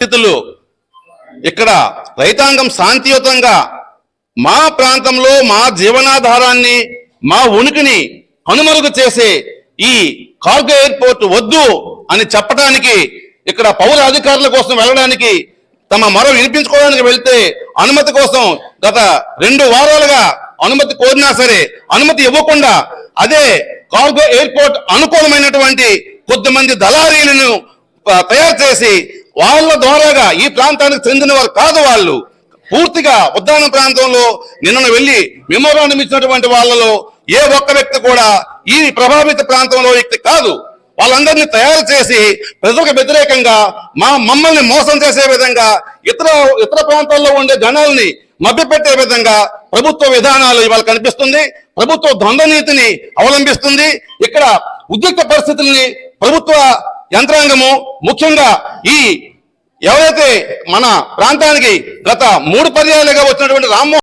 పరిస్థితులు ఇక్కడ రైతాంగం శాంతియుతంగా మా ప్రాంతంలో మా జీవనాధారాన్ని మా ఉనికిని కనుమరుగు చేసే ఈ కార్గో ఎయిర్పోర్ట్ వద్దు అని చెప్పడానికి ఇక్కడ పౌర అధికారుల కోసం వెళ్ళడానికి తమ మరో వినిపించుకోవడానికి వెళ్తే అనుమతి కోసం గత రెండు వారాలుగా అనుమతి కోరినా సరే అనుమతి ఇవ్వకుండా అదే కార్గో ఎయిర్పోర్ట్ అనుకూలమైనటువంటి కొద్దిమంది దళారీలను తయారు చేసి వాళ్ళ ద్వారాగా ఈ ప్రాంతానికి చెందిన వారు కాదు వాళ్ళు. పూర్తిగా ఉద్దాన ప్రాంతంలో నిన్న వెళ్ళి మెమోరాండం ఇచ్చినటువంటి వాళ్ళలో ఏ ఒక్క వ్యక్తి కూడా ఈ ప్రభావిత ప్రాంతంలో వ్యక్తి కాదు. వాళ్ళందరినీ తయారు చేసి ప్రజలకు వ్యతిరేకంగా మా మమ్మల్ని మోసం చేసే విధంగా ఇతర ఇతర ప్రాంతాల్లో ఉండే జనాల్ని మభ్యపెట్టే విధంగా ప్రభుత్వ విధానాలు ఇవాళ కనిపిస్తుంది. ప్రభుత్వ ద్వంద్వ నీతిని అవలంబిస్తుంది. ఇక్కడ ఉద్రిక్త పరిస్థితుల్ని ప్రభుత్వ యంత్రాంగము ముఖ్యంగా ఈ ఎవరైతే మన ప్రాంతానికి గత మూడు పర్యాయాలుగా వచ్చినటువంటి రామ్మోహన్